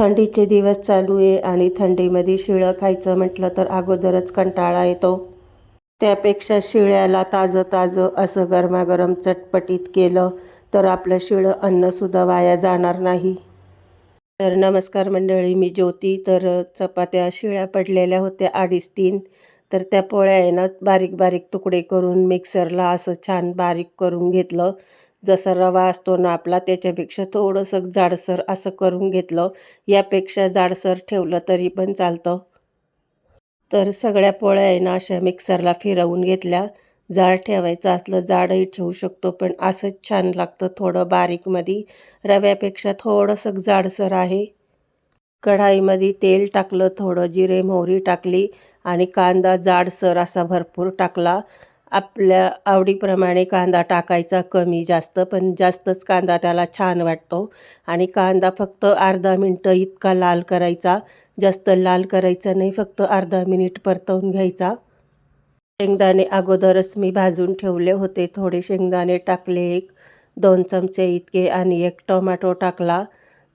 थंडीचे दिवस चालू आहे आणि थंडीमध्ये शिळं खायचं म्हटलं तर अगोदरच कंटाळा येतो. त्यापेक्षा शिळ्याला ताजं ताजं असं गरमागरम चटपटीत केलं तर आपलं शिळं अन्नसुद्धा वाया जाणार नाही. तर नमस्कार मंडळी मी ज्योती. तर चपात्या शिळ्या पडलेल्या होत्या अडीच तीन. तर त्या पोळ्या आहे ना बारीक बारीक तुकडे करून मिक्सरला असं छान बारीक करून घेतलं. जसा रवा असतो ना आपला त्याच्यापेक्षा थोडंसं जाडसर असं करून घेतलं. यापेक्षा जाडसर ठेवलं तरी पण चालतं. तर सगळ्या पोळ्या आहे ना अशा मिक्सरला फिरवून घेतल्या. जाड ठेवायचं असलं जाडही ठेवू शकतो पण असंच छान लागतं थोडं बारीकमध्ये. रव्यापेक्षा थोडंसं जाडसर आहे. कढाईमध्ये तेल टाकलं थोडं जिरे मोहरी टाकली आणि कांदा जाडसर असा भरपूर टाकला. आपल्या आवडीप्रमाणे कांदा टाकायचा कमी जास्त पण जास्तच कांदा त्याला छान वाटतो. आणि कांदा फक्त अर्धा मिनटं इतका लाल करायचा. जास्त लाल करायचा नाही फक्त अर्धा मिनिट परतवून घ्यायचा. शेंगदाणे अगोदरच मी भाजून ठेवले होते. थोडे शेंगदाणे टाकले एक दोन चमचे इतके आणि एक टोमॅटो टाकला.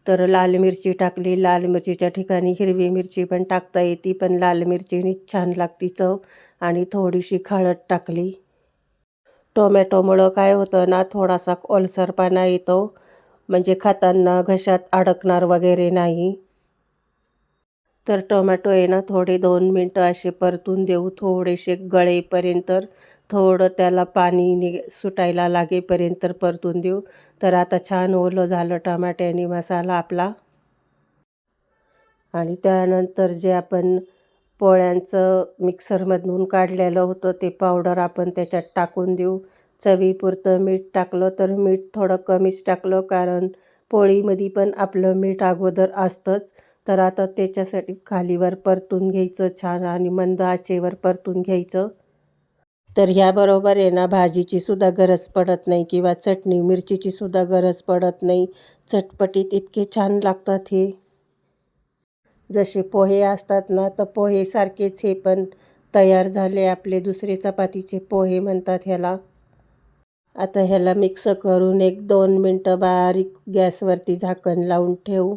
तर लाल मिरची टाकली. लाल मिरचीच्या ठिकाणी हिरवी मिरची पण टाकता येते पण लाल मिरचीनीच छान लागती चव आणि थोडीशी हळद टाकली. टोमॅटोमुळं काय होतं ना थोडासा ओलसरपणा येतो म्हणजे खाताना घशात अडकणार वगैरे नाही. तर टोमॅटो आहे ना थोडे दोन मिनटं असे परतून देऊ. थोडेसे गळेपर्यंत थोडं त्याला पाणी नि सुटायला लागेपर्यंत परतून देऊ. तर आता छान ओलं झालं टमाट्याने मसाला आपला. आणि त्यानंतर जे आपण पोळ्यांचं मिक्सरमधून काढलेलं होतं ते पावडर आपण त्याच्यात टाकून देऊ. चवीपुरतं मीठ टाकलं तर मीठ थोडं कमीच टाकलं कारण पोळीमध्ये पण आपलं मीठ अगोदर असतंच. तर आता त्याच्यासाठी खालीवर परतून घ्यायचं छान आणि मंद आचेवर परतून घ्यायचं. तर ह्याबरोबर आहे ना भाजीची सुद्धा गरज पडत नाही किंवा चटणी मिरचीची सुद्धा गरज पडत नाही. चटपटीत इतके छान लागतात हे. जसे पोहे असतात ना तर पोहेसारखेच हे पण तयार झाले आपले दुसरे चपातीचे पोहे म्हणतात ह्याला. आता ह्याला मिक्स करून एक दोन मिनटं बारीक गॅसवरती झाकण लावून ठेवू.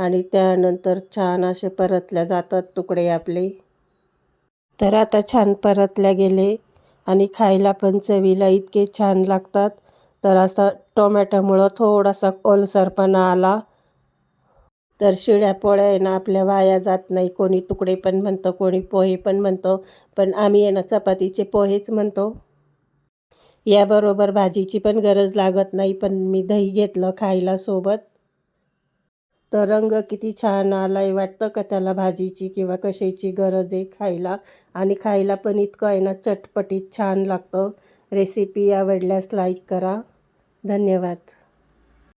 आणि त्यानंतर छान असे परतल्या जातात तुकडे आपले. तर आता छान परतल्या गेले आणि खायला पण चवीला इतके छान लागतात. तर असा टोमॅटोमुळं थोडासा ओलसरपणा आला. तर शिळ्या पोळ्या आहे ना आपल्या वाया जात नाही. कोणी तुकडे पण म्हणतं कोणी पोहे पण म्हणतो. पण आम्ही आहे ना चपातीचे पोहेच म्हणतो. याबरोबर भाजीची पण गरज लागत नाही पण मी दही घेतलं खायला सोबत. तर रंग किती छान आलाय. वाटतं का त्याला भाजीची किंवा कशाची गरज आहे खायला? आणि खायला पण इतकं आहे ना चटपटीत छान लागतं. रेसिपी आवडल्यास लाईक करा. धन्यवाद.